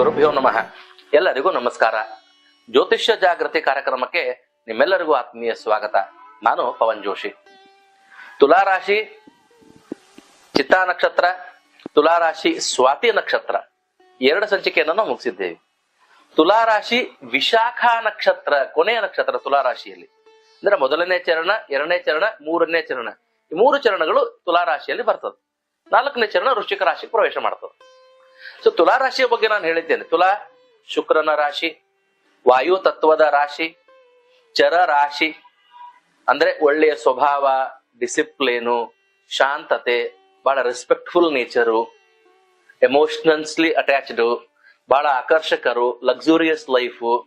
ಗುರುಭ್ಯೋ ನಮಃ. ಎಲ್ಲರಿಗೂ ನಮಸ್ಕಾರ. ಜ್ಯೋತಿಷ್ಯ ಜಾಗೃತಿ ಕಾರ್ಯಕ್ರಮಕ್ಕೆ ನಿಮ್ಮೆಲ್ಲರಿಗೂ ಆತ್ಮೀಯ ಸ್ವಾಗತ. ನಾನು ಪವನ್ ಜೋಶಿ. ತುಲಾರಾಶಿ, ಚಿತ್ತಾ ನಕ್ಷತ್ರ, ತುಲಾರಾಶಿ, ಸ್ವಾತಿ ನಕ್ಷತ್ರ. ಎರಡು ಸಂಚಿಕೆಯನ್ನು ನಾವು ಮುಗಿಸಿದ್ದೇವೆ. ತುಲಾರಾಶಿ, ವಿಶಾಖ ನಕ್ಷತ್ರ, ಕೊನೆಯ ನಕ್ಷತ್ರ ತುಲಾರಾಶಿಯಲ್ಲಿ. ಅಂದ್ರೆ ಮೊದಲನೇ ಚರಣ, ಎರಡನೇ ಚರಣ, ಮೂರನೇ ಚರಣ. ಈ ಮೂರು ಚರಣಗಳು ತುಲಾರಾಶಿಯಲ್ಲಿ ಬರ್ತದೆ. ನಾಲ್ಕನೇ ಚರಣ ವೃಶ್ಚಿಕ ರಾಶಿಗೆ ಪ್ರವೇಶ ಮಾಡ್ತದೆ. ಸೊ ತುಲಾ ರಾಶಿಯ ಬಗ್ಗೆ ನಾನು ಹೇಳಿದ್ದೇನೆ. ತುಲಾ ಶುಕ್ರನ ರಾಶಿ, ವಾಯು ತತ್ವದ ರಾಶಿ, ಚರ ರಾಶಿ, ಅಂದ್ರೆ ಒಳ್ಳೆಯ ಸ್ವಭಾವ ಡಿಸಿಪ್ಲಿನು ಶಾಂತತೆ, ಬಹಳ ರೆಸ್ಪೆಕ್ಟ್ಫುಲ್ ನೇಚರು ಎಮೋಷನಲ್ಸ್ಲಿ ಅಟ್ಯಾಚ್ಡ್ ಬಹಳ ಆಕರ್ಷಕರು ಲಕ್ಸುರಿಯಸ್ ಲೈಫು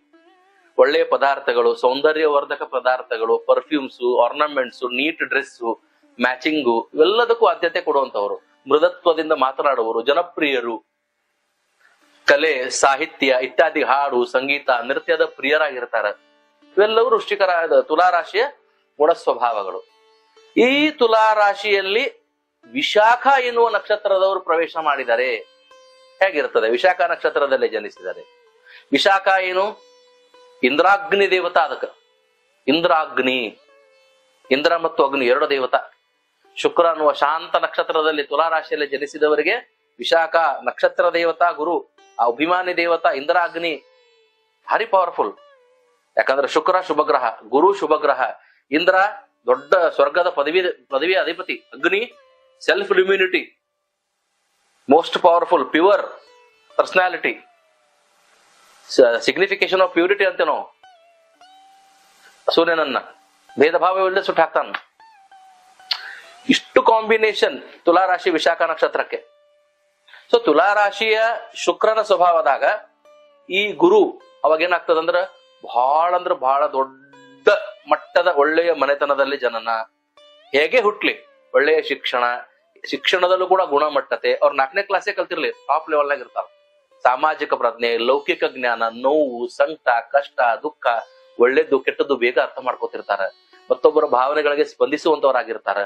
ಒಳ್ಳೆಯ ಪದಾರ್ಥಗಳು, ಸೌಂದರ್ಯವರ್ಧಕ ಪದಾರ್ಥಗಳು perfumes ornaments neat dress matching ಇವೆಲ್ಲದಕ್ಕೂ ಆದ್ಯತೆ ಕೊಡುವಂತವರು ಮೃದತ್ವದಿಂದ ಮಾತನಾಡುವರು ಜನಪ್ರಿಯರು. ಕಲೆ, ಸಾಹಿತ್ಯ, ಇತ್ಯಾದಿ, ಹಾಡು, ಸಂಗೀತ, ನೃತ್ಯದ ಪ್ರಿಯರಾಗಿರ್ತಾರ. ಇವೆಲ್ಲವೂ ವೃಶ್ಚಿಕರ ತುಲಾರಾಶಿಯ ಗುಣ ಸ್ವಭಾವಗಳು. ಈ ತುಲಾರಾಶಿಯಲ್ಲಿ ವಿಶಾಖ ಎನ್ನುವ ನಕ್ಷತ್ರದವರು ಪ್ರವೇಶ ಮಾಡಿದರೆ ಹೇಗಿರ್ತದೆ ವಿಶಾಖ ನಕ್ಷತ್ರದಲ್ಲಿ ಜನಿಸಿದರೆ. ವಿಶಾಖ ಏನು? ಇಂದ್ರಾಗ್ನಿ ದೇವತಾ ಅದಕ್ಕೆ. ಇಂದ್ರಾಗ್ನಿ. ಇಂದ್ರ ಮತ್ತು ಅಗ್ನಿ ಎರಡು ದೇವತಾ. ಶುಕ್ರ ಅನ್ನುವ ಶಾಂತ ನಕ್ಷತ್ರದಲ್ಲಿ ತುಲಾರಾಶಿಯಲ್ಲಿ ಜನಿಸಿದವರಿಗೆ ವಿಶಾಖ ನಕ್ಷತ್ರ ದೇವತಾ ಗುರು ಆ ಅಭಿಮಾನಿ ದೇವತಾ ಇಂದ್ರಾಗ್ನಿ, ಭಾರಿ ಪವರ್ಫುಲ್ ಯಾಕಂದ್ರೆ ಶುಕ್ರ ಶುಭಗ್ರಹ, ಗುರು ಶುಭಗ್ರಹ, ಇಂದ್ರ ದೊಡ್ಡ ಸ್ವರ್ಗದ ಪದವಿ, ಪದವಿಯ ಅಧಿಪತಿ, Agni self immunity most powerful pure personality signification of purity ಅಂತ ನಾವು ಸೂರ್ಯನನ್ನ ಭೇದ ಭಾವವಿಲ್ಲದೆ ಸುಟ್ಟು ಹಾಕ್ತಾನ ಇಷ್ಟು ಕಾಂಬಿನೇಷನ್ ತುಲಾ ರಾಶಿ ವಿಶಾಖ ನಕ್ಷತ್ರಕ್ಕೆ. ಸೊ ತುಲಾರಾಶಿಯ ಶುಕ್ರನ ಸ್ವಭಾವದಾಗ ಈ ಗುರು ಅವಾಗ ಏನಾಗ್ತದಂದ್ರ ಬಹಳ ಅಂದ್ರ ಬಹಳ ದೊಡ್ಡ ಮಟ್ಟದ ಒಳ್ಳೆಯ ಮನೆತನದಲ್ಲಿ ಜನನ. ಹೇಗೆ ಹುಟ್ಲಿ? ಒಳ್ಳೆಯ ಶಿಕ್ಷಣ, ಶಿಕ್ಷಣದಲ್ಲೂ ಕೂಡ ಗುಣಮಟ್ಟತೆ. ಅವ್ರ ನಾಲ್ಕನೇ ಕ್ಲಾಸೇ ಕಲ್ತಿರ್ಲಿ ಟಾಪ್ ಲೆವೆಲ್ನಾಗ ಇರ್ತಾರ. ಸಾಮಾಜಿಕ ಪ್ರಜ್ಞೆ, ಲೌಕಿಕ ಜ್ಞಾನ, ನೋವು, ಸಂಕಟ, ಕಷ್ಟ, ದುಃಖ ಒಳ್ಳೇದು ಕೆಟ್ಟದ್ದು ಬೇಗ ಅರ್ಥ ಮಾಡ್ಕೋತಿರ್ತಾರ. ಮತ್ತೊಬ್ಬರ ಭಾವನೆಗಳಿಗೆ ಸ್ಪಂದಿಸುವಂತವರಾಗಿರ್ತಾರ.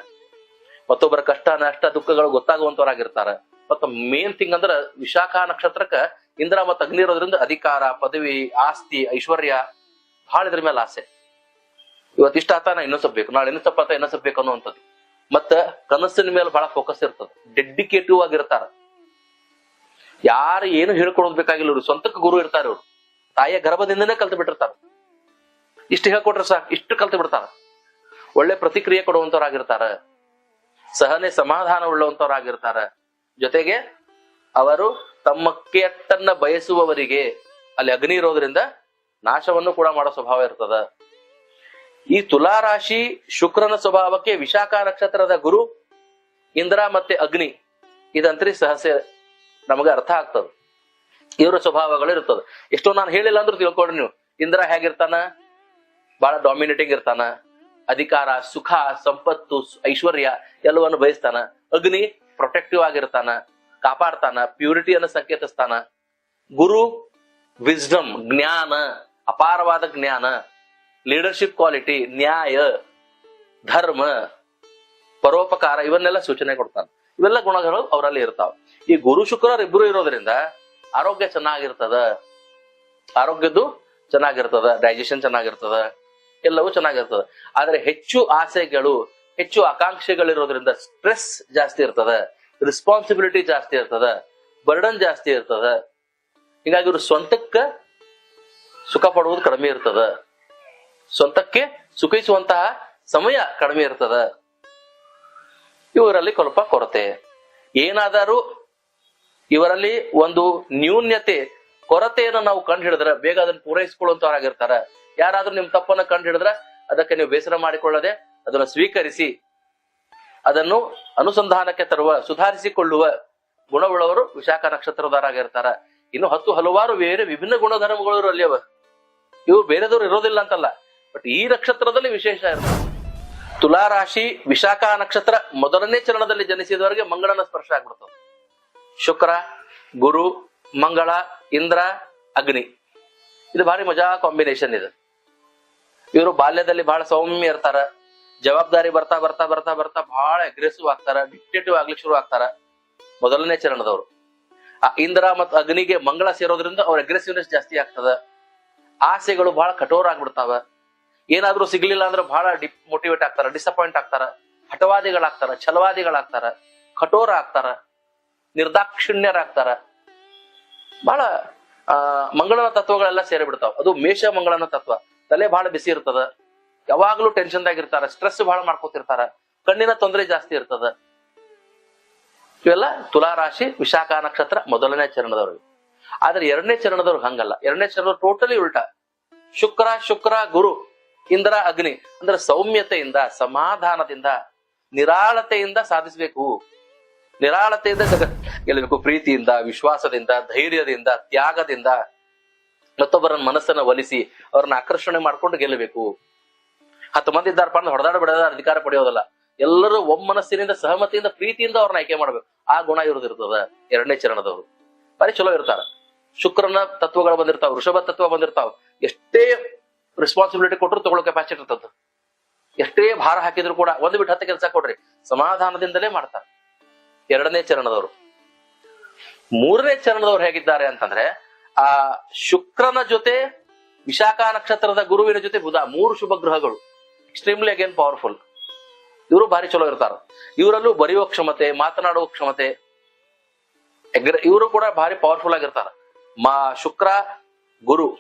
ಮತ್ತೊಬ್ಬರ ಕಷ್ಟ, ನಷ್ಟ, ದುಃಖಗಳು ಗೊತ್ತಾಗುವಂತವರಾಗಿರ್ತಾರ. ಮತ್ತ ಮೇನ್ ಥಿಂಗ್ ಅಂದ್ರ ವಿಶಾಖ ನಕ್ಷತ್ರಕ್ಕ ಇಂದ್ರ ಮತ್ತ ಅಗ್ನಿ ಇರೋದ್ರಿಂದ ಅಧಿಕಾರ, ಪದವಿ, ಆಸ್ತಿ, ಐಶ್ವರ್ಯ ಬಹಳ ಇದ್ರ ಮೇಲೆ ಆಸೆ. ಇವತ್ತಿಷ್ಟ ಆತ ನಾ ಇನ್ನೂ ಸ್ವಲ್ಪ ಬೇಕು. ನಾಳೆ ಇನ್ನೊಂದ್ ಸ್ವಲ್ಪ ಆತ ಇನ್ನೂ ಸ್ವಲ್ಪ ಬೇಕು ಅನ್ನುವಂಥದ್ದು. ಮತ್ತ ಕನಸಿನ ಮೇಲೆ ಬಹಳ ಫೋಕಸ್ ಇರ್ತದೆ. ಡೆಡಿಕೇಟಿವ್ ಆಗಿರ್ತಾರ. ಯಾರು ಏನು ಹೇಳ್ಕೊಡೋದ್ ಬೇಕಾಗಿಲ್ಲ ಇವ್ರು. ಸ್ವಂತಕ್ಕೆ ಗುರು ಇರ್ತಾರ ಇವ್ರು. ತಾಯಿಯ ಗರ್ಭದಿಂದನೇ ಕಲ್ತು ಬಿಟ್ಟಿರ್ತಾರ. ಇಷ್ಟು ಹೇಳ್ಕೊಟ್ರೆ ಸಾಕು. ಇಷ್ಟು ಕಲ್ತು ಬಿಡ್ತಾರ. ಒಳ್ಳೆ ಪ್ರತಿಕ್ರಿಯೆ ಕೊಡುವಂತವ್ರಾಗಿರ್ತಾರ ಸಹನೆ, ಸಮಾಧಾನ ಉಳ್ಳವಂತವರಾಗಿರ್ತಾರ ಜೊತೆಗೆ ಅವರು ತಮ್ಮ ಕೆಟ್ಟನ್ನ ಬಯಸುವವರಿಗೆ, ಅಲ್ಲಿ ಅಗ್ನಿ ಇರೋದ್ರಿಂದ ನಾಶವನ್ನು ಕೂಡ ಮಾಡೋ ಸ್ವಭಾವ ಇರ್ತದ. ಈ ತುಲಾರಾಶಿ ಶುಕ್ರನ ಸ್ವಭಾವಕ್ಕೆ ವಿಶಾಖ ನಕ್ಷತ್ರದ ಗುರು, ಇಂದ್ರ ಮತ್ತೆ ಅಗ್ನಿ, ಇದಂತ್ರಿ ಸಹಸ್ಯ ನಮಗೆ ಅರ್ಥ ಆಗ್ತದೆ. ಇವರ ಸ್ವಭಾವಗಳು ಇರ್ತದೆ. ಎಷ್ಟೋ ನಾನು ಹೇಳಿಲ್ಲ ಅಂದ್ರೆ ತಿಳ್ಕೊಡ್ರಿ ನೀವು. ಇಂದ್ರ ಹೇಗಿರ್ತಾನ? ಬಹಳ ಡಾಮಿನೇಟಿಂಗ್ ಇರ್ತಾನ. ಅಧಿಕಾರ, ಸುಖ, ಸಂಪತ್ತು, ಐಶ್ವರ್ಯ ಎಲ್ಲವನ್ನು ಬಯಸ್ತಾನ. ಅಗ್ನಿ ಪ್ರೊಟೆಕ್ಟಿವ್ ಆಗಿರ್ತಾನ, ಕಾಪಾಡ್ತಾನ ಪ್ಯೂರಿಟಿಯನ್ನು ಸಂಕೇತಿಸ್ತಾನ. ಗುರು ವಿಸ್ಡಮ್ ಜ್ಞಾನ, ಅಪಾರವಾದ ಜ್ಞಾನ ಲೀಡರ್ಶಿಪ್ ಕ್ವಾಲಿಟಿ ನ್ಯಾಯ, ಧರ್ಮ, ಪರೋಪಕಾರ, ಇವನ್ನೆಲ್ಲ ಸೂಚನೆ ಕೊಡ್ತಾನೆ. ಇವೆಲ್ಲ ಗುಣಗಳು ಅವರಲ್ಲಿ ಇರ್ತಾವ. ಈ ಗುರು, ಶುಕ್ರರು ಇಬ್ರು ಇರೋದ್ರಿಂದ ಆರೋಗ್ಯ ಚೆನ್ನಾಗಿರ್ತದ, ಆರೋಗ್ಯದ್ದು ಚೆನ್ನಾಗಿರ್ತದ ಡೈಜೆಷನ್ ಚೆನ್ನಾಗಿರ್ತದ, ಎಲ್ಲವೂ ಚೆನ್ನಾಗಿರ್ತದ. ಆದ್ರೆ ಹೆಚ್ಚು ಆಸೆಗಳು ಹೆಚ್ಚು ಆಕಾಂಕ್ಷೆಗಳಿರೋದ್ರಿಂದ ಸ್ಟ್ರೆಸ್ ಜಾಸ್ತಿ ಇರ್ತದ ರೆಸ್ಪಾನ್ಸಿಬಿಲಿಟಿ ಜಾಸ್ತಿ ಇರ್ತದ ಬರ್ಡನ್ ಜಾಸ್ತಿ ಇರ್ತದ. ಹೀಗಾಗಿ ಇವರು ಸ್ವಂತಕ್ಕ ಸುಖ ಪಡುವುದು ಕಡಿಮೆ ಇರ್ತದ. ಸ್ವಂತಕ್ಕೆ ಸುಖಿಸುವಂತಹ ಸಮಯ ಕಡಿಮೆ ಇರ್ತದ. ಇವರಲ್ಲಿ ಸ್ವಲ್ಪ ಕೊರತೆ. ಏನಾದರೂ ಇವರಲ್ಲಿ ಒಂದು ನ್ಯೂನ್ಯತೆ, ಕೊರತೆಯನ್ನು ನಾವು ಕಂಡು ಹಿಡಿದ್ರೆ, ಬೇಗ ಅದನ್ನು ಪೂರೈಸಿಕೊಳ್ಳುವಂತವರಾಗಿರ್ತಾರ. ಯಾರಾದ್ರೂ ನಿಮ್ ತಪ್ಪನ್ನು ಕಂಡು ಹಿಡಿದ್ರೆ, ಅದಕ್ಕೆ ನೀವು ಬೇಸರ ಮಾಡಿಕೊಳ್ಳದೆ ಅದನ್ನು ಸ್ವೀಕರಿಸಿ, ಅದನ್ನು ಅನುಸಂಧಾನಕ್ಕೆ ತರುವ, ಸುಧಾರಿಸಿಕೊಳ್ಳುವ ಗುಣವುಳ್ಳವರು ವಿಶಾಖ ನಕ್ಷತ್ರದಾರಾಗಿರ್ತಾರ ಇನ್ನು ಹತ್ತು ಹಲವಾರು ಬೇರೆ ವಿಭಿನ್ನ ಗುಣಧರ್ಮಗಳು ಅಲ್ಲಿ ಅವ ಇವು ಬೇರೆದವ್ರು ಇರೋದಿಲ್ಲ ಅಂತಲ್ಲ. ಬಟ್ ಈ ನಕ್ಷತ್ರದಲ್ಲಿ ವಿಶೇಷ ಇರ್ತದೆ ತುಲಾರಾಶಿ ವಿಶಾಖ ನಕ್ಷತ್ರ ಮೊದಲನೇ ಚರಣದಲ್ಲಿ ಜನಿಸಿದವರಿಗೆ ಮಂಗಳನ ಸ್ಪರ್ಶ ಆಗ್ಬಿಡ್ತದೆ. ಶುಕ್ರ, ಗುರು, ಮಂಗಳ, ಇಂದ್ರ, ಅಗ್ನಿ. ಇದು ಭಾರಿ ಮಜಾ ಕಾಂಬಿನೇಷನ್ ಇದು. ಇವರು ಬಾಲ್ಯದಲ್ಲಿ ಬಹಳ ಸೌಮ್ಯ ಇರ್ತಾರ. ಜವಾಬ್ದಾರಿ ಬರ್ತಾ ಬರ್ತಾ ಬರ್ತಾ ಬರ್ತಾ ಬಹಳ ಅಗ್ರೆಸಿವ್ ಆಗ್ತಾರ ಡಿಕ್ಟೇಟಿವ್ ಆಗ್ಲಿಕ್ಕೆ ಶುರು ಆಗ್ತಾರ ಮೊದಲನೇ ಚರಣದವರು. ಆ ಇಂದ್ರ ಮತ್ತು ಅಗ್ನಿಗೆ ಮಂಗಳ ಸೇರೋದ್ರಿಂದ ಅವ್ರ ಅಗ್ರೆಸಿವ್ನೆಸ್ ಜಾಸ್ತಿ ಆಗ್ತದ. ಆಸೆಗಳು ಬಹಳ ಕಠೋರ ಆಗ್ಬಿಡ್ತಾವ. ಏನಾದ್ರೂ ಸಿಗ್ಲಿಲ್ಲ ಅಂದ್ರೆ ಬಹಳ ಡಿ ಮೋಟಿವೇಟ್ ಆಗ್ತಾರ ಡಿಸಪಾಯಿಂಟ್ ಆಗ್ತಾರ, ಹಠವಾದಿಗಳಾಗ್ತಾರ, ಛಲವಾದಿಗಳಾಗ್ತಾರ, ಕಠೋರ ಆಗ್ತಾರ, ನಿರ್ದಾಕ್ಷಿಣ್ಯರಾಗ್ತಾರ. ಬಹಳ ಆ, ಮಂಗಳನ ತತ್ವಗಳೆಲ್ಲ ಸೇರಿ ಬಿಡ್ತಾವ ಅದು ಮೇಷ ಮಂಗಳನ ತತ್ವ. ತಲೆ ಬಹಳ ಬಿಸಿ ಇರ್ತದ. ಯಾವಾಗ್ಲೂ ಟೆನ್ಷನ್ದಾಗ ದಾಗಿರ್ತಾರ ಸ್ಟ್ರೆಸ್ ಬಹಳ ಮಾಡ್ಕೋತಿರ್ತಾರ, ಕಣ್ಣಿನ ತೊಂದರೆ ಜಾಸ್ತಿ ಇರ್ತದ. ಇವೆಲ್ಲ ತುಲಾ ರಾಶಿ, ವಿಶಾಖ ನಕ್ಷತ್ರ ಮೊದಲನೇ ಚರಣದವ್ರಿಗೆ ಆದ್ರೆ ಎರಡನೇ ಚರಣದವ್ರಿಗೆ ಹಂಗಲ್ಲ. ಎರಡನೇ ಚರಣದವ್ರು ಟೋಟಲಿ ಉಲ್ಟಾ. ಶುಕ್ರ ಶುಕ್ರ, ಗುರು, ಇಂದ್ರ, ಅಗ್ನಿ, ಅಂದ್ರೆ ಸೌಮ್ಯತೆಯಿಂದ, ಸಮಾಧಾನದಿಂದ, ನಿರಾಳತೆಯಿಂದ ಸಾಧಿಸಬೇಕು. ನಿರಾಳತೆಯಿಂದ ಗೆಲ್ಲಬೇಕು, ಪ್ರೀತಿಯಿಂದ, ವಿಶ್ವಾಸದಿಂದ, ಧೈರ್ಯದಿಂದ, ತ್ಯಾಗದಿಂದ. ಮತ್ತೊಬ್ಬರ ಮನಸ್ಸನ್ನ ಒಲಿಸಿ, ಅವ್ರನ್ನ ಆಕರ್ಷಣೆ ಮಾಡ್ಕೊಂಡು ಗೆಲ್ಲಬೇಕು. ಹತ್ತು ಮಂದಿ ಇದ್ದಾರಪ್ಪ ಅಂದ್ರೆ ಹೊಡೆದಾಡ ಬಿಡದ, ಅಧಿಕಾರ ಪಡೆಯೋದಲ್ಲ. ಎಲ್ಲರೂ ಒಮ್ಮನಸ್ಸಿನಿಂದ, ಸಹಮತಿಯಿಂದ, ಪ್ರೀತಿಯಿಂದ ಅವ್ರನ್ನ ಆಯ್ಕೆ ಮಾಡ್ಬೇಕು. ಆ ಗುಣ ಇರೋದಿರ್ತದ ಎರಡನೇ ಚರಣದವರು. ಬಾರಿ ಚಲೋ ಇರ್ತಾರ. ಶುಕ್ರನ ತತ್ವಗಳು ಬಂದಿರ್ತಾವ, ವೃಷಭ ತತ್ವ ಬಂದಿರ್ತಾವ. ಎಷ್ಟೇ ರೆಸ್ಪಾನ್ಸಿಬಿಲಿಟಿ ಕೊಟ್ಟರು ತಗೊಳ್ಳೋ ಕೆಪಾಸಿಟಿ ಇರ್ತದ. ಎಷ್ಟೇ ಭಾರ ಹಾಕಿದ್ರು ಕೂಡ ಒಂದು ಬಿಟ್ಟು ಹತ್ತು ಕೆಲಸ ಕೊಡ್ರಿ, ಸಮಾಧಾನದಿಂದಲೇ ಮಾಡ್ತಾರ. ಎರಡನೇ ಚರಣದವರು. ಮೂರನೇ ಚರಣದವ್ರು ಹೇಗಿದ್ದಾರೆ ಅಂತಂದ್ರೆ, ಆ ಶುಕ್ರನ ಜೊತೆ ವಿಶಾಖ ನಕ್ಷತ್ರದ ಗುರುವಿನ ಜೊತೆ ಬುಧ, ಮೂರು ಶುಭ ಗ್ರಹಗಳು. ಎಕ್ಸ್ಟ್ರೀಮ್ಲಿ ಅಗೇನ್ ಪವರ್ಫುಲ್ ಇವರು ಭಾರಿ ಚಲೋ ಇರ್ತಾರ. ಇವರಲ್ಲೂ ಬರೆಯುವ ಕ್ಷಮತೆ, ಮಾತನಾಡುವ ಕ್ಷಮತೆ ಇವರು ಕೂಡ ಭಾರಿ ಪವರ್ಫುಲ್ ಆಗಿರ್ತಾರ. ಮಾ, ಶುಕ್ರ, ಗುರು,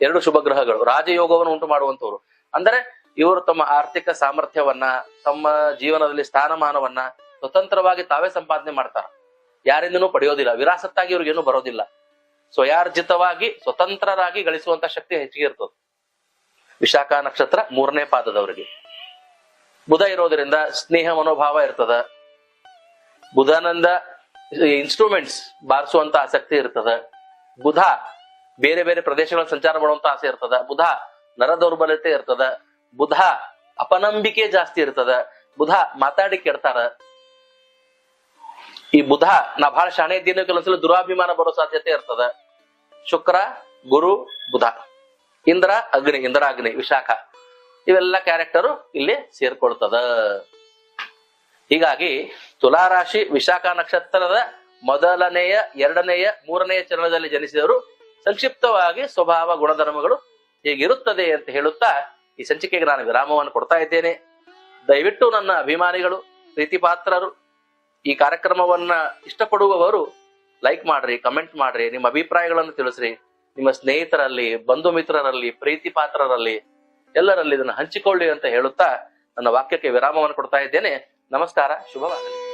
ಎರಡು ಶುಭ ಗ್ರಹಗಳು, ರಾಜಯೋಗವನ್ನು ಉಂಟು ಮಾಡುವಂತವ್ರು ಅಂದರೆ ಇವರು ತಮ್ಮ ಆರ್ಥಿಕ ಸಾಮರ್ಥ್ಯವನ್ನ, ತಮ್ಮ ಜೀವನದಲ್ಲಿ ಸ್ಥಾನಮಾನವನ್ನ ಸ್ವತಂತ್ರವಾಗಿ ತಾವೇ ಸಂಪಾದನೆ ಮಾಡ್ತಾರ. ಯಾರಿಂದನೂ ಪಡೆಯೋದಿಲ್ಲ. ವಿರಾಸತ್ತಾಗಿ ಇವ್ರಿಗೇನು ಬರೋದಿಲ್ಲ. ಸ್ವಯಾರ್ಜಿತವಾಗಿ, ಸ್ವತಂತ್ರರಾಗಿ ಗಳಿಸುವಂತ ಶಕ್ತಿ ಹೆಚ್ಚಿಗೆ ಇರ್ತದೆ. ವಿಶಾಖ ನಕ್ಷತ್ರ ಮೂರನೇ ಪಾದದವರಿಗೆ. ಬುಧ ಇರೋದ್ರಿಂದ ಸ್ನೇಹ ಮನೋಭಾವ ಇರ್ತದ. ಬುಧನಂದ ಇನ್ಸ್ಟ್ರೂಮೆಂಟ್ಸ್ ಬಾರಿಸುವಂತ ಆಸಕ್ತಿ ಇರ್ತದ. ಬುಧ ಬೇರೆ ಬೇರೆ ಪ್ರದೇಶಗಳ ಸಂಚಾರ ಮಾಡುವಂತ ಆಸೆ ಇರ್ತದ. ಬುಧ ನರ ದೌರ್ಬಲ್ಯತೆ ಇರ್ತದ. ಬುಧ ಅಪನಂಬಿಕೆ ಜಾಸ್ತಿ ಇರ್ತದ. ಬುಧ ಮಾತಾಡಿ ಕೆಡ್ತಾರ. ಈ ಬುಧ ನಾ ಬಹಳ ಶಾಣೆ ಇದ್ದೀನಿ ಕೆಲವೊಂದ್ಸಲ ದುರಾಭಿಮಾನ ಬರೋ ಸಾಧ್ಯತೆ ಇರ್ತದ. ಶುಕ್ರ, ಗುರು, ಬುಧ. ಇಂದ್ರ, ಅಗ್ನಿ ಇಂದ್ರ ಅಗ್ನಿ ವಿಶಾಖ. ಇವೆಲ್ಲ ಕ್ಯಾರೆಕ್ಟರು ಇಲ್ಲಿ ಸೇರ್ಕೊಳ್ತದ. ಹೀಗಾಗಿ ತುಲಾರಾಶಿ ವಿಶಾಖ ನಕ್ಷತ್ರದ ಮೊದಲನೆಯ, ಎರಡನೆಯ, ಮೂರನೆಯ ಚರಣದಲ್ಲಿ ಜನಿಸಿದವರು ಸಂಕ್ಷಿಪ್ತವಾಗಿ ಸ್ವಭಾವ ಗುಣಧರ್ಮಗಳು ಹೇಗಿರುತ್ತದೆ ಅಂತ ಹೇಳುತ್ತಾ ಈ ಸಂಚಿಕೆಗೆ ನಾನು ವಿರಾಮವನ್ನು ಕೊಡ್ತಾ ಇದ್ದೇನೆ. ದಯವಿಟ್ಟು ನನ್ನ ಅಭಿಮಾನಿಗಳು, ಪ್ರೀತಿಪಾತ್ರರು, ಈ ಕಾರ್ಯಕ್ರಮವನ್ನ ಇಷ್ಟಪಡುವವರು ಲೈಕ್ ಮಾಡ್ರಿ ಕಮೆಂಟ್ ಮಾಡ್ರಿ, ನಿಮ್ಮ ಅಭಿಪ್ರಾಯಗಳನ್ನು ತಿಳಿಸ್ರಿ. ನಿಮ್ಮ ಸ್ನೇಹಿತರಲ್ಲಿ, ಬಂಧು ಮಿತ್ರರಲ್ಲಿ, ಪ್ರೀತಿ ಪಾತ್ರರಲ್ಲಿ ಎಲ್ಲರಲ್ಲಿ ಇದನ್ನು ಹಂಚಿಕೊಳ್ಳಿ ಅಂತ ಹೇಳುತ್ತಾ ನನ್ನ ವಾಕ್ಯಕ್ಕೆ ವಿರಾಮವನ್ನು ಕೊಡ್ತಾ ಇದ್ದೇನೆ. ನಮಸ್ಕಾರ, ಶುಭವಾಗಲಿ.